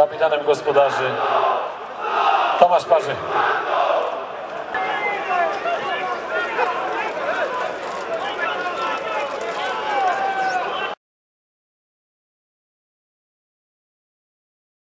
kapitanem gospodarzy Tomasz Parzy.